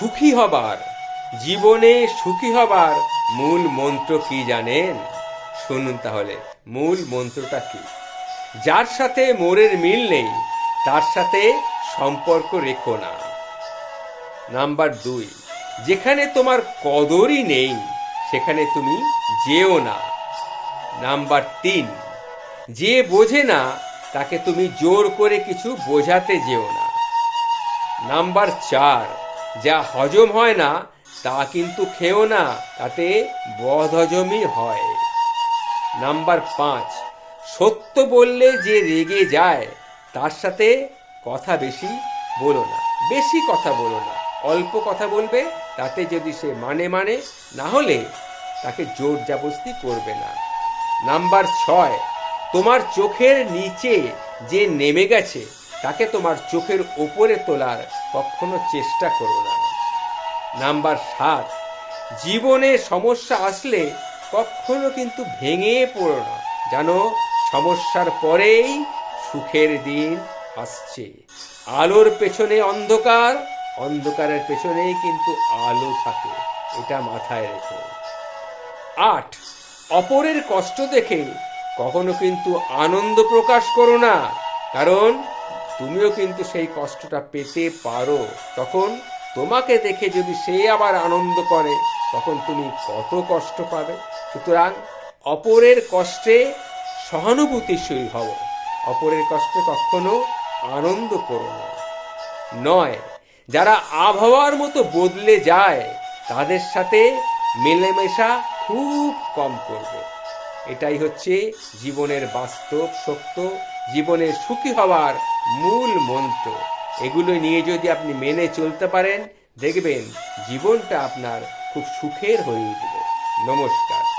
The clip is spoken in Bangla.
সুখী হবার, জীবনে সুখী হবার মূল মন্ত্র কি জানেন? শুনুন তাহলে, মূল মন্ত্রটা কি? যার সাথে মোরের মিল নেই, তার সাথে সম্পর্ক রেখো না। নাম্বার দুই, যেখানে তোমার কদরই নেই, সেখানে তুমি যেও না। নাম্বার তিন, যে বোঝে না, তাকে তুমি জোর করে কিছু বোঝাতে যেও না। নাম্বার চার যা হজম হয় না, তা কিন্তু খেও না, তাতে বদহজমই হয়। নাম্বার পাঁচ, সত্য বললে যে রেগে যায়, তার সাথে কথা বেশি বলো না। বেশি কথা বলো না। অল্প কথা বলবে, তাতে যদি সে মানে মানে না হলে তাকে জোর জাবস্তি করবে না। নাম্বার ছয়, তোমার চোখের নিচে যে নেমে গেছে তাকে তোমার চোখের ওপরে তোলার কখনো চেষ্টা করো না। নাম্বার সাত, জীবনে সমস্যা আসলে কখনো কিন্তু ভেঙে পড়ো না। জানো, সমস্যার পরেই সুখের দিন আসছে। আলোর পেছনে অন্ধকার, অন্ধকারের পেছনেই কিন্তু আলো থাকে, এটা মাথায় রেখো। আট, অপরের কষ্ট দেখে কখনো কিন্তু আনন্দ প্রকাশ করো না, কারণ তুমিও কিন্তু সেই কষ্টটা পেতে পারো। তখন তোমাকে দেখে যদি সে আবার আনন্দ করে, তখন তুমি কত কষ্ট পাবে। সুতরাং অপরের কষ্টে সহানুভূতিশীল হও। অপরের কষ্টে কখনো আনন্দ করো না। নয়, যারা আবহাওয়ার মতো বদলে যায়, তাদের সাথে মেলেমেশা খুব কম করবে। এটাই হচ্ছে জীবনের বাস্তব সত্য। জীবনের সুখী হওয়ার মূল মন্ত্র। এগুলো নিয়ে যদি আপনি মেনে চলতে পারেন, দেখবেন জীবনটা আপনার খুব সুখের হয়ে উঠবে। নমস্কার।